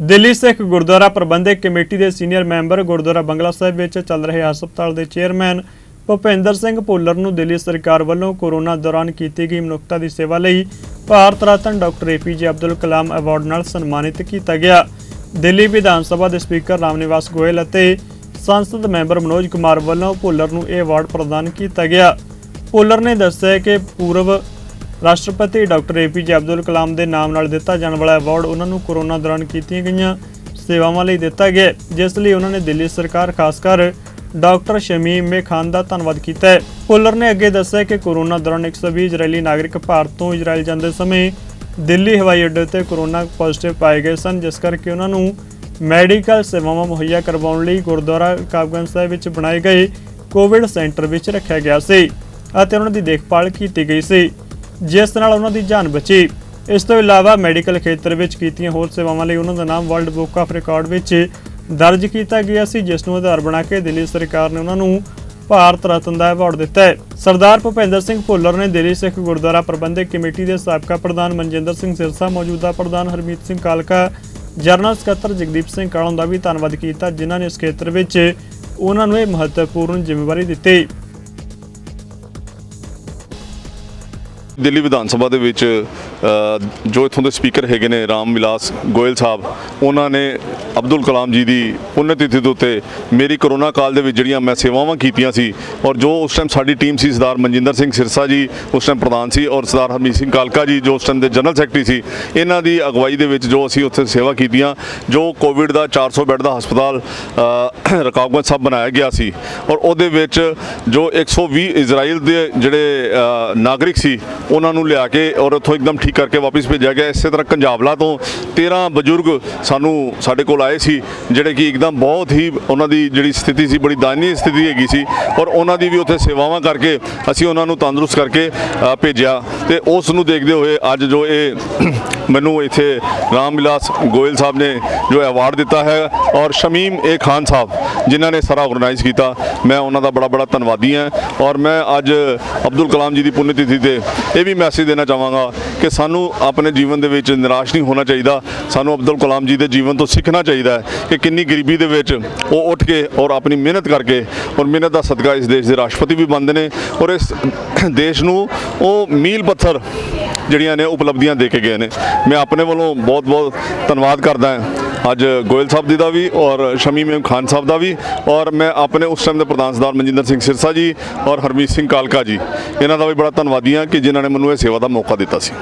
ਦਿੱਲੀ ਸਿੱਖ ਗੁਰਦੁਆਰਾ ਪ੍ਰਬੰਧਕ committee ਦੇ senior member Gurdwara Bangla Sahib ਵਿੱਚ ਚੱਲ ਰਹੇ ਹਸਪਤਾਲ ਦੇ ਚੇਅਰਮੈਨ ਭੁਪਿੰਦਰ ਸਿੰਘ ਭੁੱਲਰ ਨੂੰ ਦਿੱਲੀ ਸਰਕਾਰ ਵੱਲੋਂ ਕੋਰੋਨਾ ਦੌਰਾਨ ਕੀਤੀ ਗਈ ਮਨੁੱਖਤਾ ਦੀ ਸੇਵਾ ਲਈ Bharat Ratna doctor APJ Abdul Kalam award ਨਾਲ ਸਨਮਾਨਿਤ ਕੀਤਾ ਗਿਆ। ਦਿੱਲੀ ਵਿਧਾਨ ਸਭਾ ਦੇ ਸਪੀਕਰ ਰਾਮਨਿਵਾਸ ਗੋਇਲ ਅਤੇ ਸੰਸਦ ਮੈਂਬਰ ਮਨੋਜ ਕੁਮਾਰ ਵੱਲੋਂ ਭੁੱਲਰ ਨੂੰ ਇਹ ਅਵਾਰਡ ਪ੍ਰਦਾਨ ਕੀਤਾ ਗਿਆ। ਭੁੱਲਰ ਨੇ ਦੱਸਿਆ ਕਿ ਪੂਰਵ ਰਾਸ਼ਟਰਪਤੀ ਡਾਕਟਰ ਏਪੀਜੇ ਅਬਦੁਲ ਕਲਾਮ ਦੇ ਨਾਮ ਨਾਲ ਦਿੱਤਾ ਜਾਣ ਵਾਲਾ ਅਵਾਰਡ ਉਹਨਾਂ ਨੂੰ ਕੋਰੋਨਾ ਦੌਰਾਨ ਕੀਤੀਆਂ ਗਈਆਂ ਸੇਵਾਵਾਂ ਲਈ ਦਿੱਤਾ ਗਿਆ ਜਿਸ ਲਈ ਉਹਨਾਂ ਨੇ ਦਿੱਲੀ ਸਰਕਾਰ, ਖਾਸ ਕਰ ਡਾਕਟਰ ਸ਼ਮੀਮ ਮੇ ਖਾਨ ਦਾ ਧੰਨਵਾਦ ਕੀਤਾ ਹੈ। ਪੁੱਲਰ ਨੇ ਅੱਗੇ ਦੱਸਿਆ ਕਿ ਕੋਰੋਨਾ ਦੌਰਾਨ 120 ਇਜ਼ਰਾਈਲੀ ਨਾਗਰਿਕ ਭਾਰਤ ਤੋਂ ਇਜ਼ਰਾਈਲ ਜਾਂਦੇ ਸਮੇਂ ਦਿੱਲੀ, ਹਵਾਈ ਅੱਡੇ ਤੇ ਕੋਰੋਨਾ ਪੋਜ਼ਿਟਿਵ ਪਾਏ ਗਏ ਸਨ, ਜਿਸ ਕਰਕੇ ਉਹਨਾਂ ਨੂੰ ਮੈਡੀਕਲ ਸੇਵਾਵਾਂ ਮੁਹੱਈਆ ਕਰਵਾਉਣ ਲਈ ਗੁਰਦੁਆਰਾ ਕਾਬਗੰਜ ਸਾਹਿਬ ਵਿੱਚ ਬਣਾਏ ਗਏ ਕੋਵਿਡ ਸੈਂਟਰ ਵਿੱਚ ਰੱਖਿਆ ਗਿਆ ਸੀ ਅਤੇ ਉਹਨਾਂ ਦੀ ਦੇਖਭਾਲ ਕੀਤੀ ਗਈ ਸੀ। ਜਿਸ ਨਾਲ ਉਹਨਾਂ ਦੀ ਜਾਨ ਬਚੀ। ਇਸ ਤੋਂ ਇਲਾਵਾ ਮੈਡੀਕਲ ਖੇਤਰ ਵਿੱਚ ਕੀਤੀਆਂ ਹੋਰ ਸੇਵਾਵਾਂ ਲਈ ਉਹਨਾਂ ਦਾ ਨਾਮ ਵਰਲਡ ਬੁੱਕ ਆਫ ਰਿਕਾਰਡ ਵਿੱਚ ਦਰਜ ਕੀਤਾ ਗਿਆ ਸੀ, ਜਿਸ ਨੂੰ ਆਧਾਰ ਬਣਾ ਕੇ ਦਿੱਲੀ ਸਰਕਾਰ ਨੇ ਉਹਨਾਂ ਨੂੰ ਭਾਰਤ ਰਤਨ ਦਾ ਅਵਾਰਡ ਦਿੱਤਾ ਹੈ। ਸਰਦਾਰ ਭੁਪਿੰਦਰ ਸਿੰਘ ਭੁੱਲਰ ਨੇ ਦਿੱਲੀ ਸਿੱਖ ਗੁਰਦੁਆਰਾ ਪ੍ਰਬੰਧਕ ਕਮੇਟੀ ਦੇ ਸਾਬਕਾ ਪ੍ਰਧਾਨ ਮਨਜਿੰਦਰ ਸਿੰਘ ਸਿਰਸਾ ਮੌਜੂਦਾ ਪ੍ਰਧਾਨ ਹਰਮੀਤ ਸਿੰਘ ਕਾਲਕਾ, ਜਨਰਲ ਸਕੱਤਰ ਜਗਦੀਪ ਸਿੰਘ ਕਾਲੋਂ ਦਾ ਵੀ ਧੰਨਵਾਦ ਕੀਤਾ, ਜਿਨ੍ਹਾਂ ਨੇ ਇਸ ਖੇਤਰ ਵਿੱਚ ਉਹਨਾਂ ਨੂੰ ਇਹ ਮਹੱਤਵਪੂਰਨ ਜ਼ਿੰਮੇਵਾਰੀ ਦਿੱਤੀ। ਦਿੱਲੀ ਵਿਧਾਨ ਸਭਾ ਦੇ ਵਿੱਚ ਜੋ ਇੱਥੋਂ ਦੇ ਸਪੀਕਰ ਹੈਗੇ ਨੇ ਰਾਮ ਵਿਲਾਸ ਗੋਇਲ ਸਾਹਿਬ ਉਹਨਾਂ ਨੇ ਅਬਦੁਲ ਕਲਾਮ ਜੀ ਦੀ ਪੁੰਨ ਤਿਥੀ ਦੇ ਉੱਤੇ ਮੇਰੀ ਕਰੋਨਾ ਕਾਲ ਦੇ ਵਿੱਚ ਜਿਹੜੀਆਂ ਮੈਂ ਸੇਵਾਵਾਂ ਕੀਤੀਆਂ ਸੀ ਔਰ ਜੋ ਉਸ ਟਾਈਮ ਸਾਡੀ ਟੀਮ ਸੀ ਸਰਦਾਰ ਮਨਜਿੰਦਰ ਸਿੰਘ ਸਿਰਸਾ ਜੀ ਉਸ ਟਾਈਮ ਪ੍ਰਧਾਨ ਸੀ ਔਰ ਸਰਦਾਰ ਹਰਮੀਤ ਸਿੰਘ ਕਾਲਕਾ ਜੀ ਜੋ ਉਸ ਟਾਈਮ ਦੇ ਜਨਰਲ ਸੈਕਟਰੀ ਸੀ ਇਹਨਾਂ ਦੀ ਅਗਵਾਈ ਦੇ ਵਿੱਚ ਜੋ ਅਸੀਂ ਉੱਥੇ ਸੇਵਾ ਕੀਤੀਆਂ ਜੋ ਕੋਵਿਡ ਦਾ 400 ਬੈੱਡ ਦਾ ਹਸਪਤਾਲ ਅ, ਰਕਾਬਗੰਜ ਸਾਹਿਬ ਬਣਾਇਆ ਗਿਆ ਸੀ ਔਰ ਉਹਦੇ ਵਿੱਚ ਜੋ 120 ਇਜ਼ਰਾਈਲ ਦੇ ਜਿਹੜੇ ਨਾਗਰਿਕ ਸੀ ਉਹਨਾਂ ਨੂੰ ਲਿਆ ਕੇ ਔਰ ਉੱਥੋਂ ਇੱਕਦਮ ਠੀਕ ਕਰਕੇ ਵਾਪਸ ਭੇਜਿਆ ਗਿਆ। ਇਸੇ ਤਰ੍ਹਾਂ ਕੰਜਾਬਲਾ ਤੋਂ 13 ਬਜ਼ੁਰਗ ਸਾਨੂੰ ਸਾਡੇ ਕੋਲ ਆਏ ਸੀ, ਜਿਹੜੇ ਕਿ ਇੱਕਦਮ ਬਹੁਤ ਹੀ ਉਹਨਾਂ ਦੀ ਜਿਹੜੀ ਸਥਿਤੀ ਸੀ, ਬੜੀ ਦਾਇਨੀ ਸਥਿਤੀ ਹੈਗੀ ਸੀ ਔਰ ਉਹਨਾਂ ਦੀ ਵੀ ਉੱਥੇ ਸੇਵਾਵਾਂ ਕਰਕੇ ਅਸੀਂ ਉਹਨਾਂ ਨੂੰ ਤੰਦਰੁਸਤ ਕਰਕੇ ਭੇਜਿਆ ਤੇ ਉਸ ਨੂੰ ਦੇਖਦੇ ਹੋਏ ਅੱਜ ਜੋ ਇਹ ਮੈਨੂੰ ਇੱਥੇ ਰਾਮ ਵਿਲਾਸ ਗੋਇਲ ਸਾਹਿਬ ਨੇ ਜੋ ਅਵਾਰਡ ਦਿੱਤਾ ਹੈ ਔਰ ਸ਼ਮੀਮ ਏ ਖਾਨ ਸਾਹਿਬ, ਜਿਨ੍ਹਾਂ ਨੇ ਸਾਰਾ ਆਰਗੇਨਾਈਜ਼ ਕੀਤਾ, ਮੈਂ ਉਹਨਾਂ ਦਾ ਬੜਾ ਬੜਾ ਧੰਨਵਾਦੀ ਹਾਂ ਔਰ ਮੈਂ ਅੱਜ ਅਬਦੁਲ ਕਲਾਮ ਜੀ ਦੀ ਪੁੰਨ ਤਿਥੀ ਤੇ ਇਹ ਵੀ ਮੈਸੇਜ ਦੇਣਾ ਚਾਹਾਂਗਾ ਕਿ ਸਾਨੂੰ ਆਪਣੇ ਜੀਵਨ ਦੇ ਵਿੱਚ ਨਿਰਾਸ਼ ਨਹੀਂ ਹੋਣਾ ਚਾਹੀਦਾ। ਸਾਨੂੰ ਅਬਦੁਲ ਕਲਾਮ ਜੀ ਦੇ ਜੀਵਨ ਤੋਂ ਸਿੱਖਣਾ ਚਾਹੀਦਾ ਹੈ ਕਿ ਕਿੰਨੀ ਗਰੀਬੀ ਦੇ ਵਿੱਚ ਉਹ ਉੱਠ ਕੇ ਔਰ ਆਪਣੀ ਮਿਹਨਤ ਕਰਕੇ ਔਰ ਮਿਹਨਤ ਦਾ ਸਦਕਾ ਇਸ ਦੇਸ਼ ਦੇ ਰਾਸ਼ਟਰਪਤੀ ਵੀ ਬਣਦੇ ਨੇ ਔਰ ਇਸ ਦੇਸ਼ ਨੂੰ ਉਹ ਮੀਲ ਪੱਥਰ ਜਿਹੜੀਆਂ ਨੇ ਉਪਲਬਧੀਆਂ ਦੇ ਕੇ ਗਏ ਨੇ। ਮੈਂ ਆਪਣੇ ਵੱਲੋਂ ਬਹੁਤ ਬਹੁਤ ਧੰਨਵਾਦ ਕਰਦਾ ਹਾਂ। ਅੱਜ ਗੋਇਲ ਸਾਹਿਬ ਜੀ ਦਾ ਵੀ ਔਰ ਸ਼ਮੀਮ ਖਾਨ ਸਾਹਿਬ ਦਾ ਵੀ ਔਰ ਮੈਂ ਆਪਣੇ ਉਸ ਟਾਈਮ ਦੇ ਪ੍ਰਧਾਨ ਸਰਦਾਰ ਮਨਜਿੰਦਰ ਸਿੰਘ ਸਿਰਸਾ ਜੀ ਔਰ ਹਰਮੀਤ ਸਿੰਘ ਕਾਲਕਾ ਜੀ। ਇਹਨਾਂ ਦਾ ਵੀ ਬੜਾ ਧੰਨਵਾਦੀ ਹਾਂ ਕਿ ਜਿਨ੍ਹਾਂ ਨੇ ਮੈਨੂੰ ਇਹ ਸੇਵਾ ਦਾ ਮੌਕਾ ਦਿੱਤਾ ਸੀ।